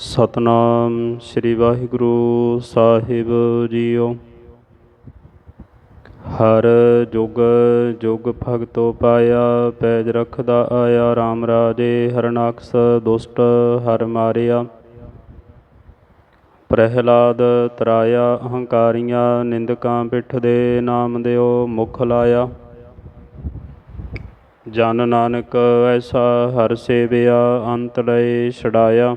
ਸਤਨਾਮ ਸ੍ਰੀ ਵਾਹਿਗੁਰੂ ਸਾਹਿਬ ਜੀਓ। ਹਰ ਜੁਗ ਜੁਗ ਭਗਤੋ ਪਾਇਆ, ਪੈਜ ਰਖਦਾ ਆਇਆ RAM ਰਾਜੇ, ਹਰਨਾਕਸ ਦੁਸ਼ਟ ਹਰ ਮਾਰਿਆ। ਪ੍ਰਹਿਲਾਦ ਤਰਾਇਆ, ਅਹੰਕਾਰੀਆਂ ਨਿੰਦਕਾਂ ਪਿੱਠ ਦੇ ਨਾਮ ਦਿਓ ਮੁਖ ਲਾਇਆ। ਜਨ ਨਾਨਕ ਐਸਾ ਹਰ ਸੇਵਿਆ, ਅੰਤ ਲਏ ਛਡਾਇਆ।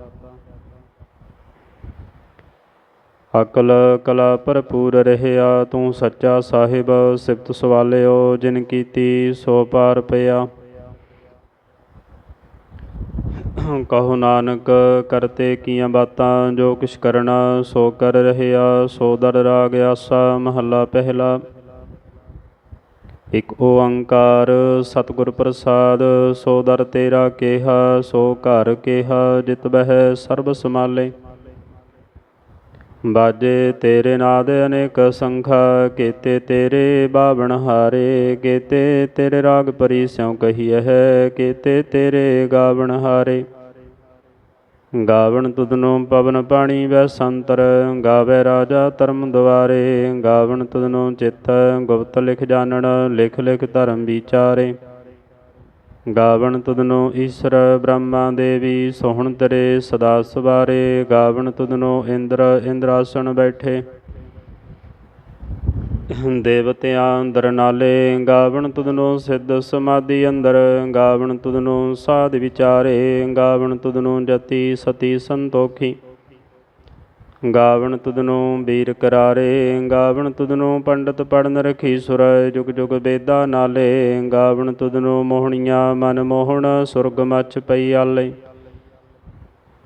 ਅਕਲ ਕਲਾ ਭਰਪੂਰ ਰਹਿਆ, ਤੂੰ ਸੱਚਾ ਸਾਹਿਬ, ਸਿਫਤ ਸਵਾਲਿਓ, ਜਿਨ ਕੀਤੀ ਸੋ ਪਾਰ ਪਿਆ। ਕਹੋ ਨਾਨਕ, ਕਰਤੇ ਕੀਆਂ ਬਾਤਾਂ, ਜੋ ਕਿਛ ਕਰਨਾ, ਸੋ ਕਰ ਰਹਿਆ, ਸੋ ਦਰ ਰਾਗ ਆਸਾ, ਮਹੱਲਾ ਪਹਿਲਾ। ਇਕ ਓੰਕਾਰ ਸਤਿਗੁਰ ਪ੍ਰਸਾਦ, ਸੋ ਦਰ ਤੇਰਾ ਕੇਹਾ, ਸੋ ਘਰ ਕੇਹਾ, ਜਿਤ ਬਹਿ ਸਰਬ ਸਮਾਲੇ ਬਾਜੇ ਤੇਰੇ ਨਾਦ ਅਨੇਕ ਸੰਖਾ, ਕੀਤੇ ਤੇਰੇ ਬਾਵਣ ਹਾਰੇ, ਕੀਤੇ ਤੇਰੇ ਰਾਗ ਪਰੀ ਸਿਉ ਕਹੀਐ ਹੈ ਕੀਤੇ ਤੇਰੇ ਗਾਵਣ ਹਾਰੇ। ਗਾਵਣ ਤੁਧਨੋ ਪਵਨ ਪਾਣੀ ਵੈ ਸੰਤਰ, ਗਾਵੇ ਰਾਜਾ ਧਰਮ ਦੁਆਰੇ। ਗਾਵਣ ਤੁਧਨੋ ਚਿੱਤ ਗੁਪਤ ਲਿਖ ਜਾਣਨ, ਲਿਖ ਲਿਖ ਧਰਮ ਵਿਚਾਰੇ। ਗਾਵਣ ਤੁਧਨੋ ਈਸ਼ਰ ਬ੍ਰਹਮਾ ਦੇਵੀ, ਸੋਹਣ ਤੇਰੇ ਸਦਾ ਸਵਾਰੇ। ਗਾਵਣ ਤੁਧਨੋ ਇੰਦਰ, ਇੰਦਰਾਸਣ ਬੈਠੇ। ਦੇਵਤਿਆਂ ਅੰਦਰ ਨਾਲੇ, ਗਾਵਣ ਤੁਧਨੋ ਸਿੱਧ ਸਮਾਧੀ ਅੰਦਰ। ਗਾਵਣ ਤੁਧਨੋ ਸਾਧ ਵਿਚਾਰੇ, ਗਾਵਣ ਤੁਧਨੋ ਜਤੀ ਸਤੀ ਸੰਤੋਖੀ। ਗਾਵਣ ਤੁਧਨੋ ਵੀਰ ਕਰਾਰੇ, ਗਾਵਣ ਤੁਧਨੋ ਪੰਡਤ ਪੜਨ ਰਖੀ ਸੁਰ, ਜੁਗ ਜੁਗ ਬੇਦਾ ਨਾਲੇ, ਗਾਵਣ ਤੁਧਨੋ ਮੋਹਣੀਆਂ ਮਨ ਮੋਹਣ, ਸੁਰਗ ਮੱਛ ਪਈ ਆਲੇ।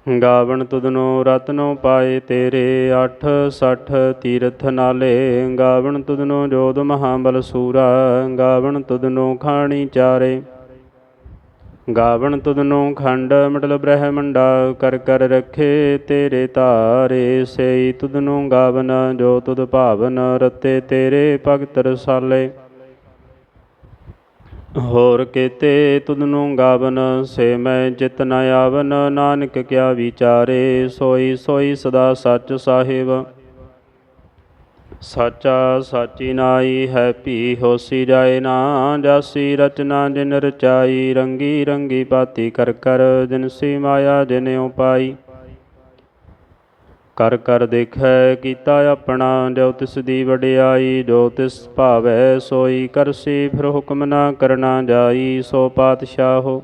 ਗਾਵਣ ਤੁਧਨੋ ਰਤਨੋ ਪਾਏ ਤੇਰੇ 8 60 ਤੀਰਥ ਨਾਲੇ। ਗਾਵਣ ਤੁਧਨੋ ਜੋਧ ਮਹਾਬਲ ਸੂਰਾ, ਗਾਵਣ ਤੁਧਨੋ ਖਾਣੀ ਚਾਰੇ। ਗਾਵਣ ਤੁਧਨੋ ਖੰਡ, ਮਟਲ ਬ੍ਰਹਮੰਡਾ ਕਰ ਕਰ ਰਖੇ ਤੇਰੇ ਧਾਰੇ ਸਈ ਤੁਧਨੋ ਗਾਵਨ, ਜੋ ਤੁਧ ਭਾਵਨ, ਰਤੇ ਤੇਰੇ ਭਗਤ ਰਸਾਲੇ। ਹੋਰ ਕੀਤੇ ਤੁਧਨੋ ਗਾਵਨ, ਸੇ ਮੈਂ ਜਿਤ ਨ ਆਵਨ, ਨਾਨਕ ਕਿਆ ਵਿਚਾਰੇ। ਸੋਈ ਸੋਈ ਸਦਾ ਸੱਚ ਸਾਹਿਬ। ਸਾਚਾ ਸਾਚੀ ਨਾਈ ਹੈ ਭੀ ਹੋਸੀ ਜਾਏ ਨਾ ਜਾਸੀ, ਰਚਨਾ ਜਿਨ ਰਚਾਈ, ਰੰਗੀ ਰੰਗੀ ਪਾਤੀ, ਕਰ ਕਰ ਜਿਨਸੀ ਮਾਇਆ ਜਿਨਿਉ ਪਾਈ। ਕਰ ਕਰ ਦੇਖੈ ਕੀਤਾ ਆਪਣਾ, ਜੋ ਤਿਸ ਦੀ ਵਡਿਆਈ, ਜੋ ਤਿਸ ਭਾਵੈ ਸੋਈ ਕਰਸੀ ਫਿਰ ਹੁਕਮ ਨਾ ਕਰਨਾ ਜਾਈ, ਸੋ ਪਾਤਸ਼ਾਹੋ।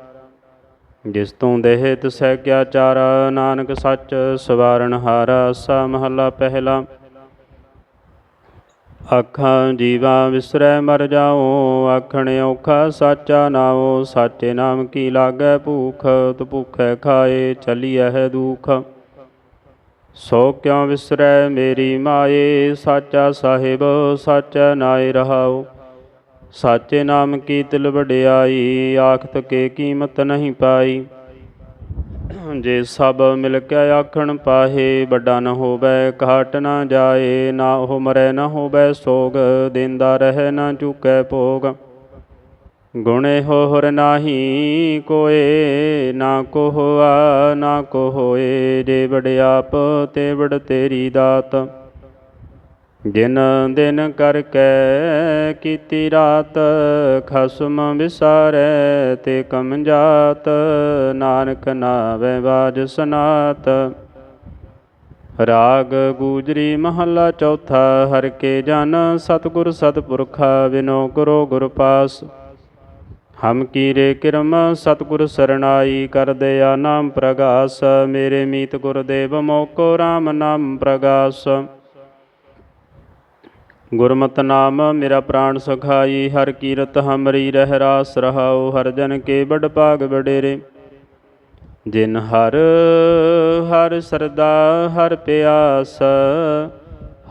ਜਿਸ ਤੋਂ ਦੇਹ ਤਿਸੈ ਕਿਆ ਚਾਰਾ, ਨਾਨਕ ਸੱਚ ਸਵਾਰਨ ਹਾਰਾ, ਸਾ ਮਹੱਲਾ ਪਹਿਲਾ। ਆਖਾਂ, ਜੀਵਾ ਵਿਸਰੈ ਮਰ ਜਾਓ ਆਖਣ ਔਖਾ ਸਾਚਾ ਨਾਉ, ਸਾਚੇ ਨਾਮ ਕੀ ਲਾਗੈ ਭੂਖ, ਤੁ ਭੂਖੈ ਖਾਏ ਚਲੀਐ ਹੈ ਦੁਖ। ਸੋ ਕਿਉ ਵਿਸਰੈ ਮੇਰੀ ਮਾਏ, ਸਾਚਾ ਸਾਹਿਬ, ਸਾਚਾ ਨਾਏ ਰਹਾਉ। ਸਾਚੇ ਨਾਮ ਕੀ ਤਿਲ ਵਡਿਆਈ, ਆਖਤ ਕੇ ਕੀਮਤ ਨਹੀਂ ਪਾਈ। ਜੇ ਸਭ ਮਿਲ ਕੇ ਆਖਣ ਪਾਹੇ, ਵੱਡਾ ਨ ਹੋਵੇ, ਘਾਟ ਨਾ ਜਾਏ, ਨਾ ਉਹ ਮਰੈ ਨਾ ਹੋਵੇ ਸੋਗ, ਦਿੰਦਾ ਰਹਿ ਨਾ ਚੁਕੈ ਭੋਗ। ਗੁਣੇ ਹੋਰ ਨਾਹੀ ਕੋਏ, ਨਾ ਕੋ ਹੋਆ, ਨਾ ਕੋ ਹੋਏ, ਜੇ ਵਡਿਆਪ ਤੇ ਵਡ ਤੇਰੀ ਦਾਤ। ਦਿਨ ਦਿਨ ਕਰ ਕੈ ਕੀਤੀ ਰਾਤ, ਖਸਮ ਵਿਸਾਰੈ ਤੇ ਕਮ ਜਾਤ। ਨਾਨਕ ਨਾਵੇ ਬਾਜ ਸਨਾਤ। ਰਾਗ ਗੂਜਰੀ ਮਹੱਲਾ ਚੌਥਾ, ਹਰ ਕੇ ਜਨ ਸਤਿਗੁਰ ਸਤਪੁਰਖਾ ਬਿਨੋ ਗੁਰੂ ਗੁਰ ਪਾਸ। ਹਮ ਕੀਰੇ ਕਿਰਮ ਸਤਿਗੁਰ ਸਰਣਾਈ ਕਰ ਦਿਆ ਨਾਮ ਪ੍ਰਗਾਸ। ਮੇਰੇ ਮੀਤ ਗੁਰਦੇਵ ਮੋਕੋ RAM ਨਾਮ ਪ੍ਰਗਾਸ। ਗੁਰਮਤਿ ਨਾਮ, ਮੇਰਾ ਪ੍ਰਾਣ ਸੁਖਾਈ, ਹਰ ਕੀਰਤ ਹਮਰੀ ਰਹਿ ਰਾਸ ਰਹਾਉ, ਹਰ ਜਨ ਕੇ ਬੜ ਭਾਗ ਬਡੇਰੇ ਜਿਨ ਹਰ ਹਰ ਸਰਦਾ, ਹਰ ਪਿਆਸ,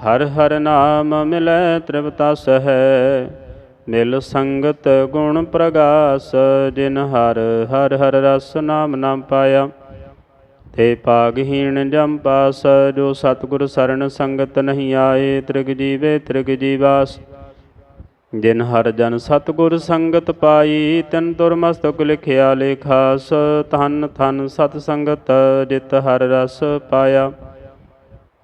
ਹਰ ਹਰ ਨਾਮ ਮਿਲੈ ਤ੍ਰਿਪਤਾ ਸਹੈ ਮਿਲ ਸੰਗਤ ਗੁਣ ਪ੍ਰਗਾਸ, ਜਿਨ ਹਰ ਹਰ ਹਰ ਰਸ ਨਾਮ ਨਾਮ ਪਾਇਆ। ਤੇ ਪਾਗਹੀਣ ਜਮ ਪਾਸ ਜੋ ਸਤਿਗੁਰ ਸਰਣ ਸੰਗਤ ਨਹੀਂ ਆਏ, ਤ੍ਰਿਗ ਜੀਵੇ ਤ੍ਰਿਗ ਜੀਵਾਸ। ਜਿਨ ਹਰ ਜਨ ਸਤਿਗੁਰ ਸੰਗਤ ਪਾਈ, ਤਿਨ ਤੁਰ ਮਸਤਕ ਲਿਖਿਆ ਲੇਖਾਸ। ਧਨ ਧਨ ਸਤ ਸੰਗਤ ਜਿਤ ਹਰ ਰਸ ਪਾਇਆ।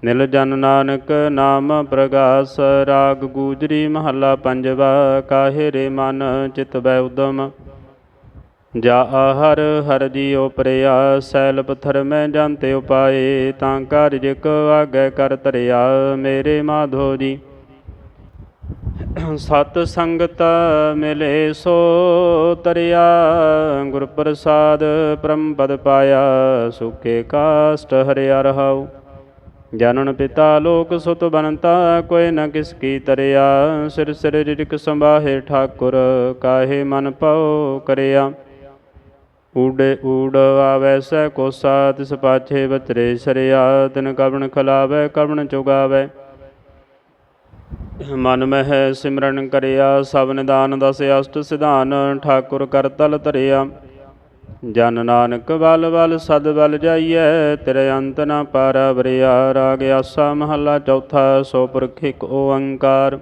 ਨਿਲ ਜਨ ਨਾਨਕ ਨਾਮ ਪ੍ਰਗਾਸ, ਰਾਗ ਗੂਜਰੀ ਮਹੱਲਾ ਪੰਜਵਾ, ਕਾਹੇ ਰੇ ਮਨ ਚਿਤ ਬੈ ਉਦਮ। ਜਾ ਆਹਰ ਹਰ ਜੀਉ ਪ੍ਰਿਆ, ਸੈਲ ਪਥਰ ਮੈਂ ਜਾਂਤੇ ਉਪਾਏ, ਤਾਂ ਕਾਰਜ ਕੋ ਆਗੇ ਕਰ ਤਰਿਆ ਮੇਰੇ ਮਾਧੋ ਜੀ। ਸਤ ਸੰਗਤ ਮਿਲੇ ਸੋ ਤਰਿਆ, ਗੁਰ ਪ੍ਰਸਾਦ ਪਰਮ ਪਦ ਪਾਇਆ ਸੁਕੇ ਕਾਸ਼ਟ ਹਰਿਆ ਰਹਾਉ। ਜਨਨ ਪਿਤਾ ਲੋਕ ਸੁਤ ਬਨਤਾ, ਕੋਈ ਨ ਕਿਸ ਕੀ ਤਰਿਆ। ਸਿਰ ਸਿਰ ਰਿਕ ਸੰਭਾਹੇ ਠਾਕੁਰ, ਕਾਹੇ ਮਨ ਪਉ ਕਰਿਆ। ਊੜੇ ਊੜ ਆਵੈ ਸੈ ਕੋਸਾ ਤਿਸ ਪਾਛੇ ਬਚਰੇ ਸਰਿਆ, ਤਿਨ ਕਵਣ ਖਲਾਵੈ, ਕਵਣ ਚੁਗਾਵੈ। ਮਨ ਮਹਿ ਸਿਮਰਨ ਕਰਿਆ, ਸਭ ਨਿਦਾਨ ਦਸ ਅਸ਼ਟ ਸਿਧਾਨ, ਠਾਕੁਰ ਕਰ ਤਲ ਧਰਿਆ। ਜਨ ਨਾਨਕ ਬਲ ਬਲ ਸਦ ਬਲ ਜਾਈਐ, ਤੇਰੇ ਅੰਤ ਨਾ ਪਾਰਾ ਬਰਿਆ ਰਾਗ ਆਸਾ ਮਹੱਲਾ ਚੌਥਾ, ਸੋ ਪੁਰਖ ਇਕ ਓੰਕਾਰ।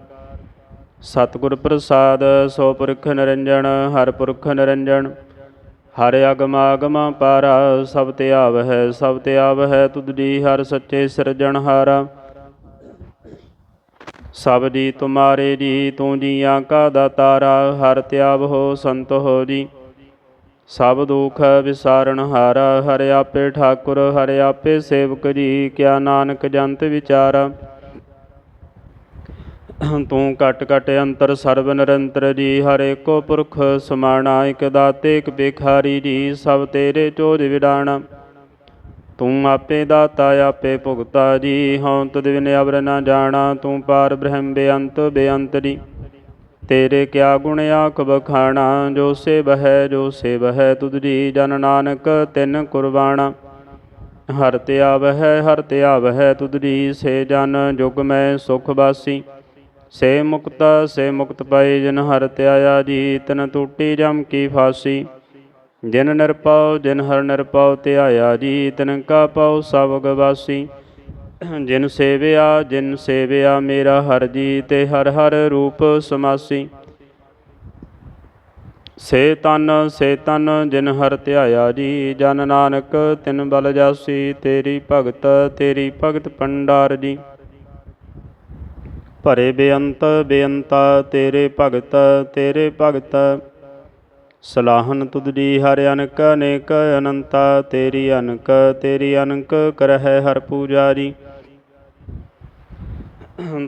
ਸਤਿਗੁਰ ਪ੍ਰਸਾਦ, ਸੋ ਪੁਰਖ ਨਿਰੰਜਨ, ਹਰ ਪੁਰਖ ਨਿਰੰਜਨ। ਹਰ ਅਗਮ ਆਗਮ ਪਾਰਾ, ਸਭ ਤੇ ਆਵਹਿ, ਸਭ ਤੇ ਆਵਹਿ, ਤੁਧ ਜੀ ਹਰ ਸੱਚੇ ਸਿਰਜਣਹਾਰਾ ਸਭ ਜੀ ਤੁਮਾਰੇ ਜੀ, ਤੂੰ ਜੀ ਜੀਆਂ ਕਾ ਤਾਰਾ ਹਰ ਤਿਆਵ ਹੋ ਸੰਤ ਹੋ ਜੀ। ਸਭ ਦੁਖ ਵਿਸਾਰਨ ਹਾਰਾ, ਹਰ ਆਪੇ ਠਾਕੁਰ, ਹਰ ਆਪੇ ਸੇਵਕ ਜੀ, ਕਿਆ ਨਾਨਕ ਜੰਤ ਵਿਚਾਰਾ। ਤੂੰ ਕਟ ਕਟ ਅੰਤਰ ਸਰਬ ਨਿਰੰਤਰ ਜੀ, ਹਰ ਏਕੋ ਪੁਰਖ ਸਮਾਣਾ, ਇਕ ਦਾਤੇ, ਇਕ ਭਿਖਾਰੀ ਜੀ, ਸਭ ਤੇਰੇ ਚੋਜ ਵਿਡਾਣਾ। ਤੂੰ ਆਪੇ ਦਾਤਾ, ਆਪੇ ਭੁਗਤਾ ਜੀ, ਹਉ ਤੁਧ ਬਿਨ ਅਵਰ ਨਾ ਜਾਣਾ। ਤੂੰ ਪਾਰ ਬ੍ਰਹਮ ਬੇਅੰਤ ਬੇਅੰਤ ਜੀ। ਤੇਰੇ ਕਿਆ ਗੁਣ ਆਖ ਬਖਾਣਾ, ਜੋ ਸੇਵ ਹੈ, ਜੋ ਸੇਵ ਹੈ ਤੁਧ ਜੀ। ਜਨ ਨਾਨਕ ਤਿਨ ਕੁਰਬਾਣਾ। ਹਰ ਤੇ ਆਵਹਿ ਹਰ ਤੇ ਆਵਹਿ ਤੁਧ ਜੀ। ਸੇ ਜਨ ਜੁਗ ਮੈਂ ਸੁਖ ਬਾਸੀ। ਸੇ ਮੁਕਤ ਸੇ ਮੁਕਤ ਪਾਏ ਜਿਨ ਹਰ ਧਿਆਇਆ ਜੀ ਤਨ ਟੂਟੀ ਜਮ ਕੀ ਫਾਸੀ। ਜਿਨ ਨਿਰਪਉ ਜਿਨ ਹਰ ਨਿਰਪਉ ਧਿਆਇਆ ਜੀ ਤਿਨ ਕਾ ਪਉ ਸਭ ਗਵਾਸੀ। ਜਿਨ ਸੇਵਿਆ ਜਿਨ ਸੇਵਿਆ ਮੇਰਾ ਹਰ ਜੀ ਤੇ ਹਰ ਹਰ ਰੂਪ ਸਮਾਸੀ। ਸੇ ਤਨ ਸੇ ਤਨ ਜਿਨ ਹਰ ਧਿਆਇਆ ਜੀ, ਜਨ ਨਾਨਕ ਤਿਨ ਬਲ ਜਾਸੀ, ਤੇਰੀ ਭਗਤ ਤੇਰੀ ਭਗਤ ਪੰਡਾਰ ਜੀ। ਭਰੇ ਬੇਅੰਤ, ਬੇਅੰਤਾ, ਤੇਰੇ ਭਗਤ ਤੇਰੇ ਭਗਤ। ਸਲਾਹਨ ਤੁਧ ਦੀ ਹਰ ਅਨਕ, ਅਨੇਕ ਅਨੰਤਾ। ਤੇਰੀ ਅਨਕ ਤੇਰੀ ਅਨਕ ਕਰਹਿ ਹਰ ਪੂਜਾਰੀ।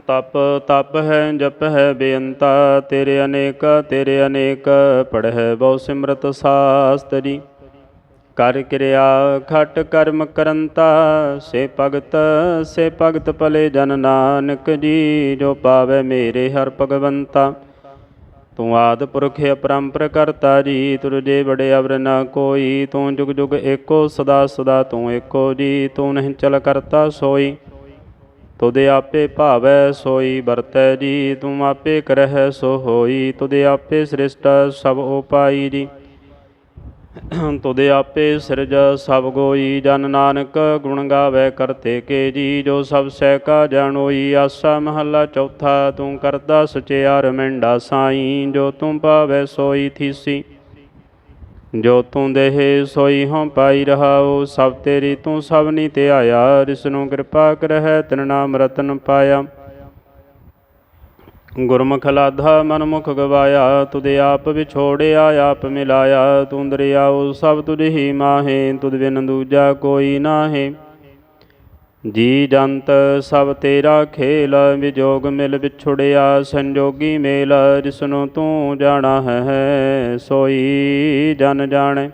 ਤਪ ਤਪ ਹੈ, ਜਪ ਹੈ, ਬੇਅੰਤਾ। ਤੇਰੇ ਅਨੇਕ ਤੇਰੇ ਅਨੇਕ ਪੜਹਿ ਬਹੁ ਸਿਮਰਤ ਸਾਸਤਰੀ। ਕਰ ਕਿਰਿਆ ਖਟ ਕਰਮ ਕਰੰਤਾ, ਸੇ ਭਗਤ ਸੇ ਭਗਤ ਭਲੇ ਜਨ ਨਾਨਕ ਜੀ, ਜੋ ਪਾਵੇ ਮੇਰੇ ਹਰ ਭਗਵੰਤਾ। ਤੂੰ ਆਦ ਪੁਰਖ ਅਪਰੰਪਰ ਕਰਤਾ ਜੀ, ਤੁਰ ਜੇ ਬੜੇ ਅਵਰ ਨਾ ਕੋਈ, ਤੂੰ ਜੁਗ ਜੁਗ ਏਕੋ ਸਦਾ ਸਦਾ ਤੂੰ ਏਕੋ ਜੀ, ਤੂੰ ਨਹੀਂ ਚਲ ਕਰਤਾ ਸੋਈ। ਤੁਦੇ ਆਪੇ ਭਾਵੈ ਸੋਈ, ਵਰਤੈ ਜੀ, ਤੂੰ ਆਪੇ ਕਰਹਿ ਸੋ ਹੋਈ। ਤੁਦੇ ਆਪੇ ਸ੍ਰਿਸ਼ਟ ਸਭ ਉਪਾਈ ਜੀ। ਤੁਧ ਆਪੇ ਸਿਰਜ ਸਭ ਗੋਈ, ਜਨ ਨਾਨਕ ਗੁਣ ਗਾਵੇ ਕਰਤੇ ਕੇ ਜੀ, ਜੋ ਸਭ ਸਹਿ ਕਾ ਜਾਣੋਈ ਆਸਾ ਮਹੱਲਾ ਚੌਥਾ, ਤੂੰ ਕਰਦਾ ਸਚਿਆਰ ਮੈਂਡਾ ਸਾਈ, ਜੋ ਤੂੰ ਪਾਵੇ ਸੋਈ ਥੀਸੀ। ਜੋ ਤੂੰ ਦੇਹ ਸੋਈ ਹਉ ਪਾਈ ਰਹਾਉ, ਸਭ ਤੇਰੀ ਤੂੰ ਸਭ ਨੀ ਧਿਆਇਆ ਰਿਸ ਨੂੰ ਕਿਰਪਾ ਕਰਹਿ ਤਿਨ ਨਾਮ ਰਤਨ ਪਾਇਆ। ਗੁਰਮੁਖ ਲਾਧਾ ਮਨਮੁਖ ਗਵਾਇਆ, ਤੁਧ ਆਪ ਵਿਛੋੜਿਆ, ਆਪ ਮਿਲਾਇਆ, ਤੂੰ ਦਰਿਆਉ ਸਭ ਤੁਝ ਹੀ ਮਾਹੇ, ਤੁਧ ਬਿਨ ਦੂਜਾ ਕੋਈ ਨਾਹੇ। ਜੀ ਜੰਤ, ਸਭ ਤੇਰਾ ਖੇਲ, ਵਿਜੋਗ ਮਿਲ ਵਿਛੁੜਿਆ, ਸੰਜੋਗੀ ਮੇਲ, ਜਿਸਨੂੰ ਤੂੰ ਜਾਣਾ ਹੈ, ਸੋਈ ਜਨ ਜਾਣੇ।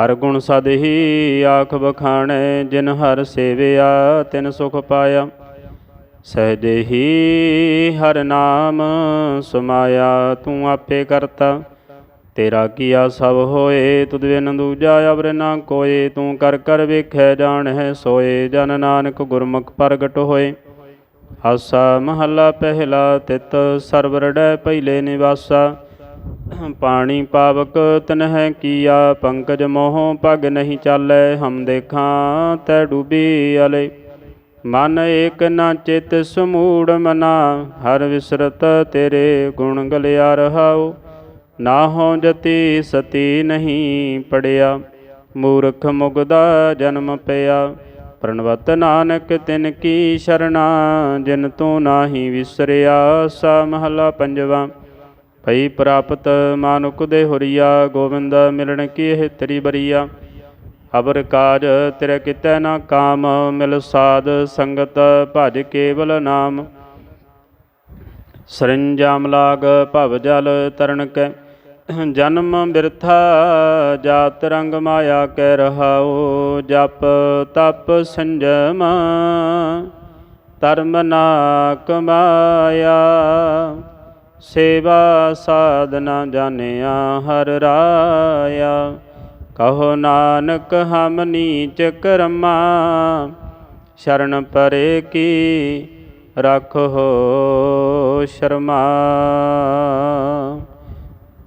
ਹਰ ਗੁਣ ਸਦ ਹੀ ਆਖ ਬਖਾਣੈ ਜਿਨ ਹਰ ਸੇਵਿਆ, ਤਿਨ ਸੁਖ ਪਾਇਆ। ਸਹਿਜ ਹੀ ਹਰ ਨਾਮ ਸਮਾਇਆ ਤੂੰ ਆਪੇ ਕਰਤਾ। ਤੇਰਾ ਕੀਆ ਸਭ ਹੋਏ, ਤੁਧ ਬਿਨ ਦੂਜਾ ਅਵਰ ਨਾ ਕੋਏ। ਤੂੰ ਕਰ ਕਰ ਵੇਖੈ ਜਾਣ ਹੈ ਸੋਏ। ਜਨ ਨਾਨਕ ਗੁਰਮੁਖ ਪ੍ਰਗਟ ਹੋਏ। ਹਾਸਾ ਮਹੱਲਾ ਪਹਿਲਾ ਤਿਤ ਸਰਵਰੜੈ ਪਹਿਲੇ ਨਿਵਾਸਾ। ਪਾਣੀ ਪਾਵਕ ਤਨ ਹੈ ਕੀਆ, ਪੰਕਜ ਮੋਹ ਪਗ ਨਹੀਂ ਚਾਲੈ। ਹਮ ਦੇਖਾਂ ਤੈ ਡੂਬੀ ਅਲੇ। ਮਨ ਏਕ ਨਾ ਚਿਤ ਸਮੂੜ ਮਨਾ, ਹਰ ਵਿਸਰਤ ਤੇਰੇ ਗੁਣ ਗਲਿਆ ਰਹਾਉ। ਨਾ ਹੋ ਜਤੀ ਸਤੀ ਨਹੀਂ ਪੜਿਆ, ਮੂਰਖ ਮੁਗਦਾ ਜਨਮ ਪਿਆ। ਪ੍ਰਣਵਤ ਨਾਨਕ ਤਿਨ ਕੀ ਸ਼ਰਣਾ, ਜਿਨ ਤੂੰ ਨਾਹੀ ਵਿਸਰਿਆ, ਸਾ ਮਹਲਾ ਪੰਜਵਾ। ਭਈ ਪ੍ਰਾਪਤ ਮਾਨੁਕ ਦੇ ਹੁਰੀਆ ਗੋਬਿੰਦ ਮਿਲਣ ਕੀ ਇਹ ਤੇਰੀ ਬਰੀਆ। ਅਬਰ ਕਾਜ ਤੇਰੇ ਕਿਤੈ ਨਾ ਕਾਮ, ਮਿਲ ਸਾਧ ਸੰਗਤ ਭਜ ਕੇਵਲ ਨਾਮ। ਸਰਿੰਜਾਮ ਲਾਗ ਭਵ ਜਲ ਤਰਨ ਕੈ, ਜਨਮ ਬਿਰਥਾ ਜਾਤ ਰੰਗ ਮਾਇਆ ਕੈ ਰਹਾਉ, ਜਪ ਤਪ ਸੰਜਮ ਧਰਮ ਨਾ ਕਮਾਇਆ ਸੇਵਾ ਸਾਧਨਾ ਜਾਣਿਆ ਹਰ ਰਾਇਆ। ਕਹੋ ਨਾਨਕ ਹਮ ਨੀਚ ਕਰਮਾ, ਸ਼ਰਨ ਪਰੇ ਕੀ ਰੱਖੋ ਸ਼ਰਮਾ।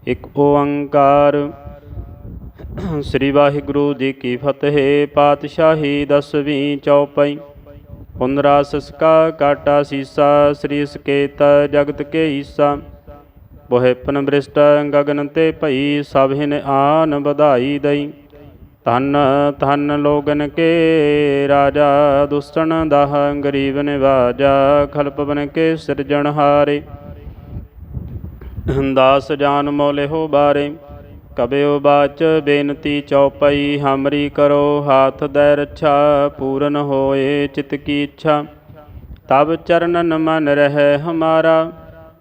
ਇਕ ਓੰਕਾਰ ਸ੍ਰੀ ਵਾਹਿਗੁਰੂ ਜੀ ਕੀ ਫਤਿਹ, ਪਾਤਸ਼ਾਹੀ ਦਸਵੀਂ ਚੌਪਈ ਪੁਨਰਾ ਸਸਕਾ ਕਾਟਾ ਸੀਸਾ, ਸ੍ਰੀ ਸਕੇਤ ਜਗਤ ਕੇ ਈਸਾ ਬੋਹਿਪਨ ਬ੍ਰਿਸ਼ਟ ਗਗਨ ਤੇ ਭਈ ਸਭ ਹਿਨ ਆਨ ਵਧਾਈ ਦਈ। ਧਨ ਧਨ ਲੋਗਨ ਕੇ ਰਾਜਾ ਦੁਸ਼ਣ ਦਾਹ ਗਰੀਬ ਨਿਵਾਜਾ ਖਲਪਵਨ ਕੇ ਸਿਰਜਣਹਾਰੇ ਦਾਸ ਜਾਨ ਮੋਲੇ ਹੋ ਬਾਰੇ, ਕਬਿਓ ਬਾਚ ਬੇਨਤੀ ਚੌਪਈ, ਹਮਰੀ ਕਰੋ ਹਾਥ ਦੈ ਰੱਛਾ, ਪੂਰਨ ਹੋਏ ਚਿਤ ਕੀ ਇੱਛਾ। ਤਬ ਚਰਨਨ ਮਨ ਰਹਿ ਹਮਾਰਾ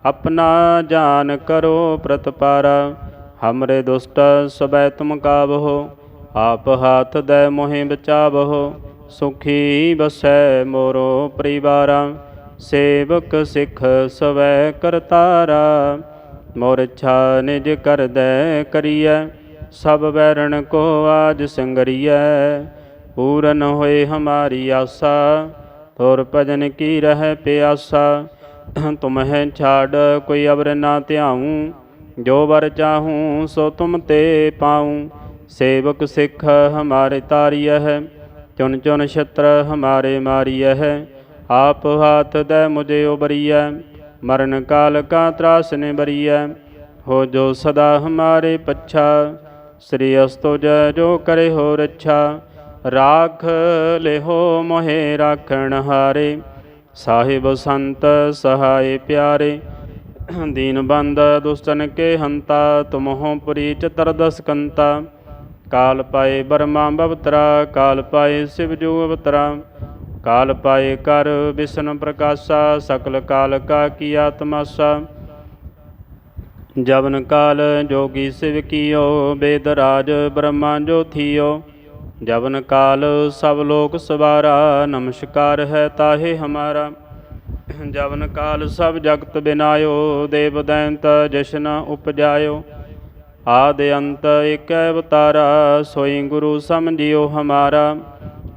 ਆਪਣਾ ਜਾਨ ਕਰੋ ਪ੍ਰਤਪਾਰਾ, ਹਮਰੇ ਦੁਸ਼ਟ ਸਬੈ ਤੁਮ ਕਾਬਹੋ ਆਪ ਹਾਥ ਦੈ ਮੋਹਿ ਬਚਾਵਹੋ, ਸੁਖੀ ਬਸੈ ਮੋਰੋ ਪਰਿਵਾਰਾ, ਸੇਵਕ ਸਿਖ ਸਵੈ ਕਰਤਾਰਾ, ਮੋਰ ਇੱਛਾ ਨਿਜ ਕਰਦੈ ਕਰੀਐ, ਸਭ ਬੈਰਣ ਕੋ ਆਜ ਸੰਗਰੀਐ, ਪੂਰਨ ਹੋਏ ਹਮਾਰੀ ਆਸਾ ਤੋਰ ਭਜਨ ਕੀ ਰਹਿ ਪਿਆਸਾ ਤੁਮਹਿ ਛਾੜ, ਕੋਈ ਅਵਰ ਨਾ ਧਿਆਉ। ਜੋ ਵਰ ਚਾਹੂੰ, ਸੋ ਤੁਮ ਤੇ ਪਾਉ। ਸੇਵਕ ਸਿੱਖ ਹਮਾਰੇ ਤਾਰੀਐ ਹੈ ਚੁਨ ਚੁਨ ਛਤਰ ਹਮਾਰੇ ਮਾਰੀਐ ਹੈ। ਆਪ ਹਾਥ ਦੈ ਮੁਝੇ ਉਬਰੀਐ, ਮਰਨ ਕਾਲ ਕਾ ਤਰਾਸ ਨੇ ਬਰੀਐ ਹੋ ਜੋ ਸਦਾ ਹਮਾਰੇ ਪੱਛਾ, ਸ੍ਰੀ ਅਸਤੁਜ ਜੋ ਕਰੇ ਹੋ ਰੱਛਾ। ਰਾਖ ਲਿਹੋ ਮੋਹਿ ਰਾਖਣ ਹਾਰੇ ਸਾਹਿਬ ਸੰਤ ਸਹਾਇ ਪਿਆਰੇ, ਦੀਨ ਬੰਦ ਦੁਸਤਨ ਕੇ ਹੰਤਾ, ਤੁਮਹੁ ਪੁਰੀ ਚਤਰਦਸ ਕੰਤਾ। ਕਾਲ ਪਾਏ ਬਰਮਾ ਬਵਤਰਾ, ਕਾਲ ਪਾਏ ਸਿਵ ਜੋ ਅਵਤਰਾ। ਕਾਲ ਪਾਏ ਕਰ ਵਿਸ਼ਨ ਪ੍ਰਕਾਸ਼ਾ, ਸਕਲ ਕਾਲ ਕਾ ਕੀਆ ਤਮਾਸਾ ਜਵਨ ਕਾਲ ਜੋਗੀ ਸਿਵ ਕੀਓ, ਬੇਦ ਰਾਜ ਬ੍ਰਹਮਾ ਜੋ ਥੀਓ ਜਵਨ ਕਾਲ ਸਭ ਲੋਕ ਸਵਾਰਾ, ਨਮਸਕਾਰ ਹੈ ਤਾਹੇ ਹਮਾਰਾ। ਜਵਨ ਕਾਲ ਸਭ ਜਗਤ ਬਿਨਾਇਓ, ਦੇਵ ਦੈਂਤ ਜਸ਼ਨ ਉਪਜਾਇਓ। ਆਦ ਅੰਤ ਏਕ ਅਵਤਾਰਾ, ਸੋਈ ਗੁਰੂ ਸਮਝਿਓ ਹਮਾਰਾ।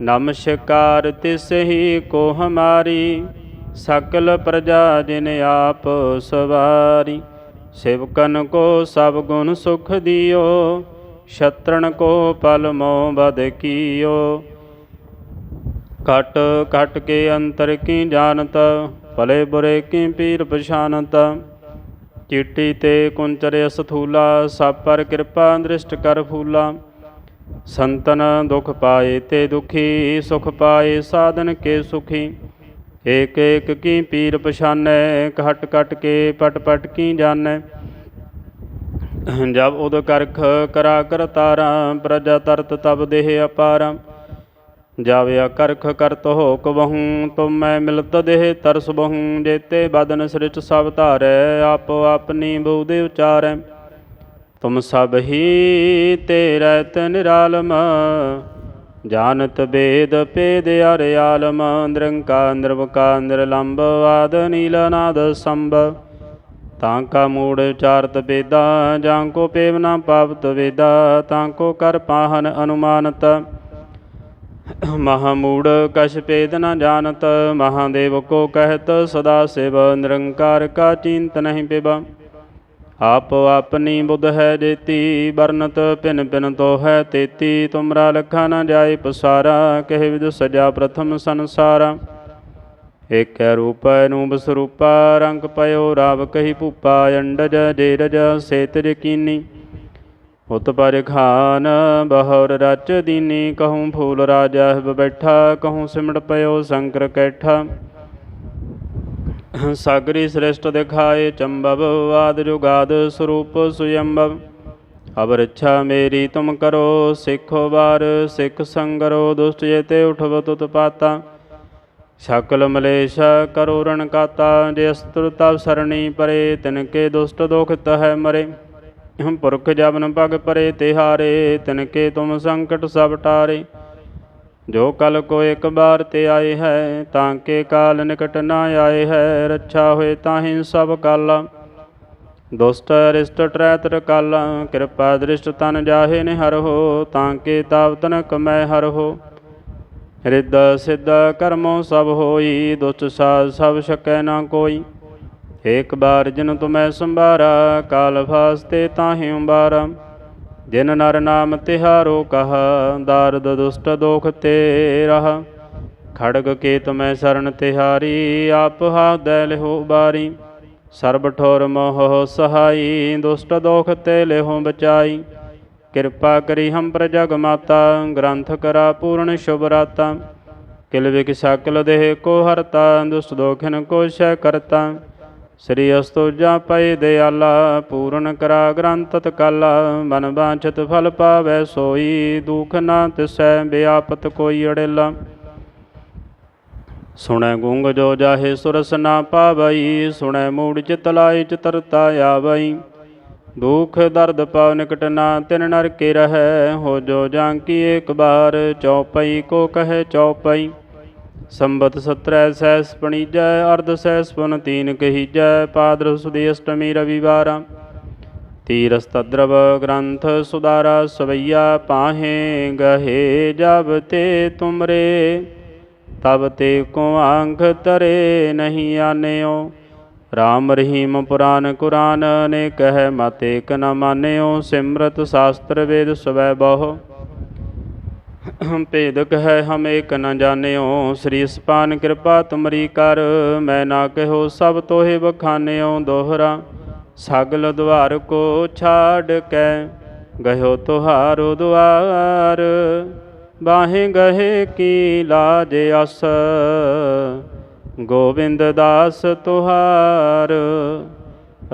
ਨਮਸਕਾਰ ਤਿਸ ਹੀ ਕੋ ਹਮਾਰੀ, ਸਕਲ ਪ੍ਰਜਾ ਜਿਨ ਆਪ ਸਵਾਰੀ। ਸਿਵਕਨ ਕੋ ਸਭ ਗੁਣ ਸੁਖ ਦਿਓ। ਸ਼ਤਰਨ ਕੋ ਪਲ ਮੋ ਬਦ ਕੀਓ। ਘਟ ਘਟ ਕੇ ਅੰਤਰ ਕੀ ਜਾਣਤ, ਭਲੇ ਬੁਰੇ ਕੀ ਪੀਰ ਪਛਾਨਤ। ਚੀਟੀ ਤੇ ਕੁੰਚਰ ਅਸਥੂਲਾ, ਸਭ ਪਰ ਕਿਰਪਾ ਦ੍ਰਿਸ਼ਟ ਕਰ ਫੂਲਾ। ਸੰਤਨ ਦੁਖ ਪਾਏ ਤੇ ਦੁਖੀ, ਸੁਖ ਪਾਏ ਸਾਧਨ ਕੇ ਸੁਖੀ। ਏਕ ਏਕ ਕੀ ਪੀਰ ਪਛਾਨੈ, ਘਟ ਘਟ ਕੇ ਪਟ ਪਟ ਕੀ ਜਾਣੈ। ਜਬ ਉਦ ਕਰਖ ਕਰਾ ਕਰ ਤਾਰਾ ਪ੍ਰਜਾ ਤਰਤ ਤਬ ਦੇਹ ਅਪਾਰਾ। ਜਾਵਿਆ ਕਰਖ ਕਰਤ ਹੋ ਕਬਹੂ ਤੁਮ ਮੈਂ ਮਿਲਤ ਦੇਹ ਤਰਸ ਬਹੂ। ਜੇਤੇ ਬਦਨ ਸ੍ਰਿਚ ਸਭ ਧਾਰੈ, ਆਪੋ ਆਪਣੀ ਬਉਦੇ ਉਚਾਰੈ। ਤੁਮ ਸਭ ਹੀ ਤੇਰੇ ਤ ਨਿਰਾਲਮ ਜਾਣਤ ਬੇਦ ਪੇਦ ਅਰ ਆਲਮ। ਨਿਰੰਕਾਰ ਨਿਰਵਕਾਰ ਨਿਰਲੰਭ ਆਦ ਨੀਲ ਨਾਦ ਸੰਭ। ਤਾਂ ਕਾ ਮੂੜ ਚਾਰਤ ਵੇਦਾ, ਜਾਂ ਕੋ ਪੇਵ ਨਾ ਪਾਵਤ ਵੇਦਾ, ਤਾਂ ਕੋ ਕਰ ਪਾਹਨ ਅਨੁਮਾਨਤ। ਮਹਾਮੂੜ ਕਛ ਪੇਦ ਨ ਜਾਣਤ ਮਹਾਦੇਵ ਕੋ ਕਹਿਤ, ਸਦਾ ਸਿਵ ਨਿਰੰਕਾਰ ਕਾ ਚਿੰਤ ਨਹੀਂ ਪਿਬ ਆਪ ਆਪਣੀ ਬੁੱਧ ਹੈ ਜੇਤੀ ਵਰਨਤ ਪਿਨ ਪਿਨ ਤੋ ਹੈ ਤੇਤੀ, ਤੁਮਰਾ ਲਖਾ ਨ ਜਾਏ ਪਸਾਰਾ, ਕਹਿ ਵਿਦ ਸਜਾ ਪ੍ਰਥਮ ਸੰਸਾਰਾ। ਏਕੈ ਰੂਪ ਅਨੂਪ ਸਰੂਪਾ, ਰੰਗ ਪਇਓ ਰਾਵ ਕਹੀ ਭੂਪਾ, ਅੰਡਜ ਜੇਰਜ ਸੇਤ ਯਕੀਨੀ। ਉਤ ਪਰ ਖਾਨ ਬਹੁਰ ਰਚ ਦੀਨੀ, ਕਹੂੰ ਫੂਲ ਰਾਜਾ ਹਿਬ ਬੈਠਾ, ਕਹੂੰ ਸਿਮਟ ਪਇਓ ਸ਼ੰਕਰ ਕੈਠਾ। ਸਾਗਰੀ ਸ੍ਰਿਸ਼ਟ ਦਿਖਾਏ ਚੰਬਵ, ਆਦ ਜੁਗਾਦ ਸਰੂਪ ਸੁਯੰਬਵ। ਅਬ ਰੱਛਾ ਮੇਰੀ ਤੁਮ ਕਰੋ, ਸਿੱਖੋ ਬਾਰ ਸਿੱਖ ਸੰਗਰੋ, ਦੁਸ਼ਟ ਜੇਤੇ ਉਠਵ ਤੁਤ ਪਾਤਾ ਸਕਲ ਮਲੇਸ਼ ਕਰੋਰਣ ਕਾਤਾ, ਜੇ ਅਸਤੁਰ ਤਵ ਸਰਣੀ ਪਰੇ, ਤਿਨ ਕੇ ਦੁਸ਼ਟ ਦੋਖਿਤ ਹੈ ਮਰੇ। ਹਮ ਪੁਰਖ ਜਬਨ ਭਗ ਪਰੇ, ਤਿਹਾਰੇ, ਤਿਨ ਕੇ ਤੁਮ ਸੰਕਟ ਸਭ ਟਾਰੇ। ਜੋ ਕਲ ਕੋ ਇੱਕ ਬਾਰ ਤੇ ਆਏ ਹੈ, ਤਾਂ ਕੇ ਕਾਲ ਨਿਕਟ ਨਾ ਆਏ ਹੈ, ਰੱਛਾ ਹੋਏ ਤਾਹੀਂ ਸਭ ਕਾਲਾ। ਦੁਸ਼ਟ ਅਰਿਸ਼ਟ ਟਰੈਤ ਕਾਲਾ, ਕਿਰਪਾ ਦ੍ਰਿਸ਼ਟ ਤਨ ਜਾਹੇ ਨਿਹਰ ਹੋ, ਤਾਂ ਕੇ ਤਾਵ ਤਨਕ ਮੈਂ ਹਰ ਹੋ। ਰਿੱਧ ਸਿੱਧ ਕਰਮੋ ਸਭ ਹੋਈ, ਦੁਸ਼ਟ ਸਾਧ ਸਭ ਸਕੈ ਨਾ ਕੋਈ। ਏਕ ਬਾਰ ਜਿਨ ਤੁਮੈ ਸੰਭਾਰਾ, ਕਾਲ ਫਾਸਤੇ ਤਾਹੇ ਉਬਾਰਾ ਜਿਨ ਨਰ ਨਾਮ ਤਿਹਾਰੋ ਕਹਾ, ਦਾਰਦ ਦੁਸ਼ਟ ਦੋਖ ਤੇ ਰਹਾ। ਖੜਗ ਕੇ ਤੁਮੈ ਸ਼ਰਨ ਤਿਹਾਰੀ, ਆਪ ਹਾ ਹਾਦੈ ਲਿਹੋ ਬਾਰੀ। ਸਰਬ ਠੋਰ ਮੋਹ ਸਹਾਈ, ਦੁਸ਼ਟ ਦੋਖ ਤੇ ਲਿਹੋ ਬਚਾਈ। ਕਿਰਪਾ ਕਰੀ ਹਮ ਪਰ ਮਾਤਾ, ਗ੍ਰੰਥ ਕਰਾ ਪੂਰਨ ਸ਼ੁਭ ਰਾਤਾ। ਕਿਲ ਵਿਕ ਸਕਲ ਦੇਹ ਕੋ ਹਰਤਾ ਦੁਸ਼ਟ ਦੋਖਨ ਕੋ ਸ਼ੈ ਕਰਤਾ। ਸ੍ਰੀ ਅਸਤੋਜਾ ਪਏ ਦਿਆਲਾ, ਪੂਰਨ ਕਰਾ ਗ੍ਰੰਥ ਤਕਾਲਾ ਮਨ ਬਾਂਛਤ ਫਲ ਪਾਵੈ ਸੋਈ, ਦੁਖ ਨਾ ਤਿਸੈ ਬਿਆਪਤ ਕੋਈ ਅੜੇਲਾ। ਸੁਣੈ ਗੁੰਗ ਜੋ ਜਾਹੇ ਸੁਰਸ ਨਾ ਪਾਵਈ, ਸੁਣੈ ਮੂੜ ਚਿਤ ਲਾਇ ਚਤਰਤਾ ਆਵਈ। ਦੁਖ ਦਰਦ ਪਾਵ ਨਿਕਟ ਨਾ, ਤਿਨ ਨਰ ਕੇ ਰਹੈ, ਹੋ ਜੋ ਜਾਂ ਕੀ ਇੱਕ ਬਾਰ, ਚੌਪਈ ਕੋ ਕਹੈ ਚੌਪਈ। ਸੰਬਤ ਸਤਰੈ ਸੈਸ ਪਣੀਜੈ, ਅਰਧ ਸੈਸ ਪੁਨ ਤੀਨ ਕਹੀਜੈ, ਪਾਦਰ ਸੁਦੀ ਅਸ਼ਟਮੀ ਰਵਿਵਾਰਾ। ਤੀਰਸ ਤਦਰਵ ਗ੍ਰੰਥ ਸੁਦਾਰਾ ਸਵਈਆ ਪਾਹੇ, ਗਹੇ ਜਬ ਤੇ ਤੁਮਰੇ, ਤਬ ਤੇ ਕੋ ਆਂਖ ਤਰੇ ਨਹੀਂ ਆਨਿਓ। ਰਾਮ ਰਹੀਮ ਪੁਰਾਨ ਕੁਰਾਨ, ਨੇ ਕਹਿ ਮਤ ਏਕ ਨ ਮਾਨਿਓ, ਸਿਮਰਤ ਸ਼ਾਸਤਰ ਵੇਦ ਸਵੈ ਬਹੁ। ਭੇਦ ਹੈ ਹਮ ਏਕ ਨ ਜਾਣਿਓ, ਸ੍ਰੀ ਸਪਾਨ ਕਿਰਪਾ ਤੁਮਰੀ ਕਰ, ਮੈਂ ਨਾ ਕਹੋ ਸਭ ਤੋਹੇ ਬਖਾਨਿਓ ਦੋਹਰਾ। ਸਗਲ ਦੁਆਰ ਕੋ ਛਾੜ ਕੇ ਗਇਓ ਤੁਹਾਰੋ ਦੁਆਰ। ਬਾਹੇ ਗਹੇ ਕੀ ਲਾਜ ਅਸ। ਗੋਬਿੰਦ ਦਾਸ ਤੁਹਾਰ,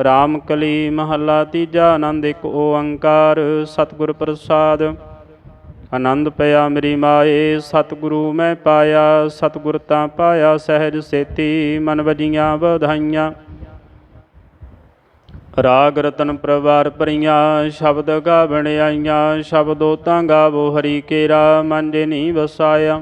ਰਾਮ ਕਲੀ ਮਹੱਲਾ ਤੀਜਾ, ਆਨੰਦ ਇੱਕ ਓੰਕਾਰ, ਸਤਿਗੁਰ ਪ੍ਰਸਾਦ। ਆਨੰਦ ਪਿਆ ਮੇਰੀ ਮਾਏ, ਸਤਿਗੁਰੂ ਮੈਂ ਪਾਇਆ, ਸਤਿਗੁਰ ਤਾਂ ਪਾਇਆ ਸਹਿਜ ਸੇਤੀ, ਮਨ ਵਜੀਆਂ ਵਧਾਈਆਂ। ਰਾਗ ਰਤਨ ਪ੍ਰਵਾਰ ਭਰੀਆਂ, ਸ਼ਬਦ ਗਾਵਣ ਆਈਆਂ ਸ਼ਬਦੋ ਤਾਂ ਗਾਵੋ ਹਰੀ ਕੇਰਾ, ਮਨ ਜੇ ਨੀ ਵਸਾਇਆ।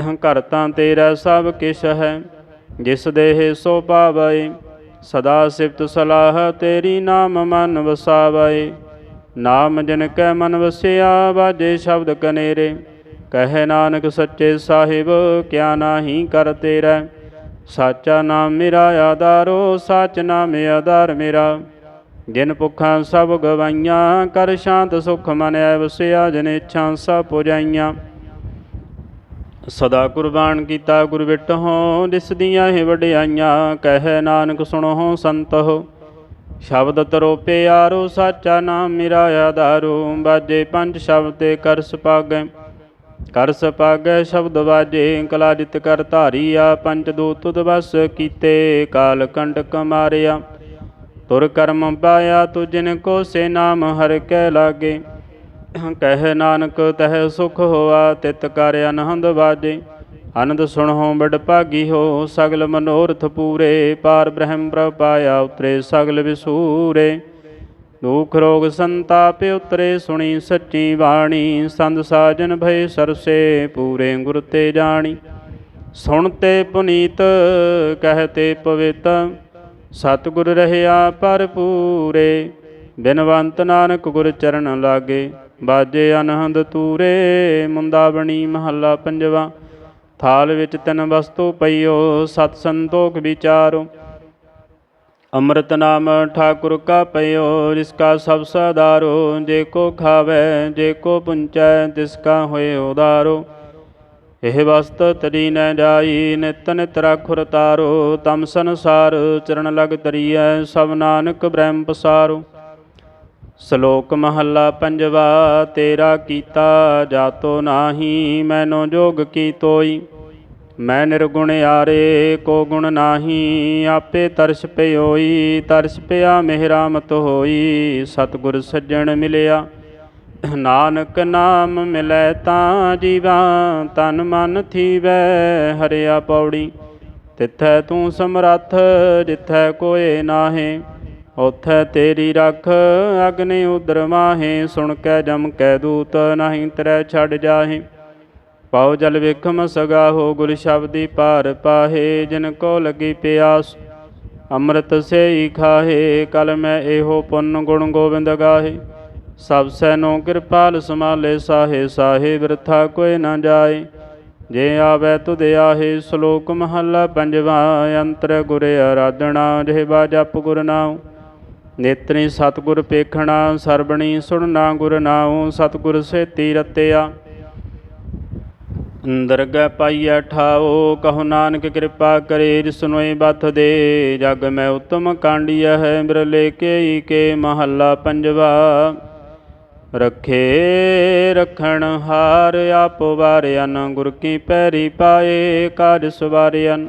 ਘਰ ਤਾਂ ਤੇਰਾ ਸਭ ਕਿਛ ਹੈ, ਜਿਸ ਦੇਹ ਸੋ ਪਾਵੈ, ਸਦਾ ਸਿਫਤ ਸਲਾਹ ਤੇਰੀ ਨਾਮ ਮਨ ਵਸਾਵੈ। ਨਾਮ ਜਿਨ ਕੈ ਮਨ ਵਸਿਆ ਬਾਜੇ ਸ਼ਬਦ ਕਨੇਰੇ। ਕਹੇ ਨਾਨਕ ਸੱਚੇ ਸਾਹਿਬ, ਕਿਆ ਨਾਹੀ ਕਰ ਤੇਰਾ। ਸਾਚਾ ਨਾਮ ਮੇਰਾ ਆਧਾਰੋ, ਸਾਚ ਨਾਮ ਆਧਾਰ ਮੇਰਾ। ਜਿਨ ਭੁੱਖਾਂ ਸਭ ਗਵਾਈਆਂ, ਕਰ ਸ਼ਾਂਤ ਸੁਖ ਮਨ ਐ, ਵਸਿਆ ਜਿਨ ਇੱਛਾ ਸਭ ਪੁਜਾਈਆਂ। ਸਦਾ ਕੁਰਬਾਨ ਕੀਤਾ ਗੁਰ ਵਿਟਹੁ ਦਿਸਦੀਆਂ ਇਹ ਵਡਿਆਈਆਂ, ਕਹਿ ਨਾਨਕ ਸੁਣੋ ਸੰਤੋ ਸ਼ਬਦ ਤਰੋਪੇ ਆਰੋ, ਸਾਚਾ ਨਾਮ ਮੇਰਾ ਆਧਾਰੋ ਬਾਜੇ ਪੰਜ ਸ਼ਬਦ ਤੇ ਕਰ ਸੁਪਾਗੈ ਕਰ ਸੁਪਾਗੈ ਸ਼ਬਦ ਬਾਜੇ ਕਲਾ ਜਿਤ ਕਰ ਧਾਰੀਆ, ਪੰਜ ਦੂਤ ਬਸ ਕੀਤੇ, ਕਾਲ ਕੰਟਕ ਮਾਰਿਆ। ਤੁਰ ਕਰਮ ਪਾਇਆ, ਤੁਜਨ ਕੋ ਸੇ ਨਾਮ ਹਰ ਕੈ ਲਾਗੇ। ਕਹਿ ਨਾਨਕ, ਤਹਿ ਸੁਖ ਹੋਆ, ਤਿਤ ਕਰ ਅਨਹੰਦ ਵਾਜੇ। ਆਨੰਦ ਸੁਣੋ ਬੜ ਭਾਗੀ ਹੋ, ਸਗਲ ਮਨੋਰਥ ਪੂਰੇ। ਪਾਰ ਬ੍ਰਹਮ ਪ੍ਰਭ ਪਾਇਆ, ਉਤਰੇ ਸਗਲ ਵਿਸੂਰੇ। ਦੁਖ ਰੋਗ ਸੰਤਾਪ ਉਤਰੇ, ਸੁਣੀ ਸੱਚੀ ਬਾਣੀ। ਸੰਤ ਸਾਜਨ ਭਏ ਸਰਸੇ, ਪੂਰੇ ਗੁਰ ਤੇ ਜਾਣੀ। ਸੁਣਤੇ ਪੁਨੀਤ ਕਹਤੇ ਪਵਿੱਤ। ਸਤਿਗੁਰ ਰਹਿਆ ਭਰਪੂਰੇ। ਬਿਨਵੰਤ ਨਾਨਕ ਗੁਰ ਚਰਨ ਲਾਗੇ। ਬਾਜੇ ਅਨਹੰਦ ਤੂਰੇ ਮੁੰਦਾ ਬਣੀ ਮਹੱਲਾ ਪੰਜਵਾ। ਥਾਲ ਵਿੱਚ ਤਿੰਨ ਵਸਤੂ ਪਈਓ, ਸਤ ਸੰਤੋਖ ਵਿਚਾਰੋ। ਅੰਮ੍ਰਿਤ ਨਾਮ ਠਾਕੁਰ ਕਾ ਪਈਓ, ਜਿਸ ਕਾ ਸਭ ਸਦਾਰੋ। ਜੇ ਕੋ ਖਾਵੇ, ਜੇ ਕੋ ਪੁੰਚੈ, ਤਿਸ ਕਾ ਹੋਏ ਉਦਾਰੋ। ਇਹ ਵਸਤ ਤਰੀ ਨ ਜਾਈ, ਨਿਤ ਨਿਤ ਰਾਖੁਰ ਤਾਰੋ ਤਮ ਸੰਸਾਰ ਚਰਨ ਲਗ ਤਰੀਐ ਸਭ ਨਾਨਕ ਬ੍ਰਹਮ ਪਸਾਰੋ। ਸ਼ਲੋਕ ਮਹੱਲਾ ਪੰਜਵਾ, ਤੇਰਾ ਕੀਤਾ ਜਾਤੋ ਨਾਹੀ, ਮੈਨੋ ਜੋਗ ਕੀ ਤੋਈ? ਮੈਂ ਨਿਰਗੁਣ ਆਰੇ ਕੋ ਗੁਣ ਨਾਹੀ, ਆਪੇ ਤਰਸ ਪਿਓਈ, ਤਰਸ ਪਿਆ ਮਿਹਰਾਮਤ ਹੋਈ, ਸਤਿਗੁਰ ਸੱਜਣ ਮਿਲਿਆ। ਨਾਨਕ ਨਾਮ ਮਿਲੈ ਤਾਂ ਜੀਵਾ, ਤਨ ਮਨ ਥੀਵੈ ਹਰਿਆ ਪੌੜੀ। ਤਿੱਥੈ ਤੂੰ ਸਮਰੱਥ, ਜਿੱਥੈ ਕੋਏ ਨਾਹੇ। ਉਥੈ ਤੇਰੀ ਰਖ, ਅਗਨੇ ਉਦਰ ਮਾਹੇ, ਸੁਣ ਕੈ ਜਮ ਕੈ ਦੂਤ ਨਹੀਂ ਤਰੈ ਛੱਡ ਜਾਹੇ। ਪਾਉ ਜਲ ਵੇਖਮ ਸਗਾ ਹੋ ਗੁਰ ਸ਼ਬਦੀ ਭਾਰ ਪਾਹੇ, ਜਿਨ ਕੋ ਲਗੀ ਪਿਆਸ, ਅੰਮ੍ਰਿਤ ਸੇਈ ਖਾਹੇ, ਕਲ ਮੈਂ ਇਹੋ ਪੁੰਨ ਗੁਣ ਗੋਬਿੰਦ ਗਾਹੇ। ਸਭ ਸੈਨੋ ਕਿਰਪਾਲ ਸਮਾਲੇ ਸਾਹੇ ਸਾਹੇ ਬਿਰਥਾ ਕੋਈ ਨਾ ਜਾਏ। ਜੇ ਆਵੇ ਤੁਧ ਆਹੇ, ਸ਼ਲੋਕ ਮਹੱਲਾ ਪੰਜਵਾ, ਅੰਤਰ ਗੁਰ ਆਰਾਧਣਾ ਜਿਹਵਾ ਜਪ ਗੁਰ ਨਾਮ ਨੇਤਰੀ ਸਤਿਗੁਰ ਪੇਖਣਾ, ਸਰਬਣੀ ਸੁਣਨਾ, ਗੁਰ ਨਾਉ, ਸਤਿਗੁਰ ਸੇਤੀ ਰਤਿਆ ਅੰਦਰ ਗੈ ਪਾਈਐ ਠਾਓ ਕਹੋ ਨਾਨਕ ਕਿਰਪਾ ਕਰੇ ਜਿਸਨੋਏ ਬਤ ਦੇ। ਜਗ ਮੈਂ ਉਤਮ ਕਾਂਡੀਆ ਹੈ ਬਿਰਲੇ ਕੇ ਕੇ ਮਹੱਲਾ ਪੰਜਵਾ। ਰਖੇ, ਰਖਣ ਹਾਰ, ਆਪ ਵਾਰਿਆਨ ਗੁਰ ਕੀ ਪੈਰੀ ਪਾਏ ਕਾਜ ਸਵਾਰਿਆਨ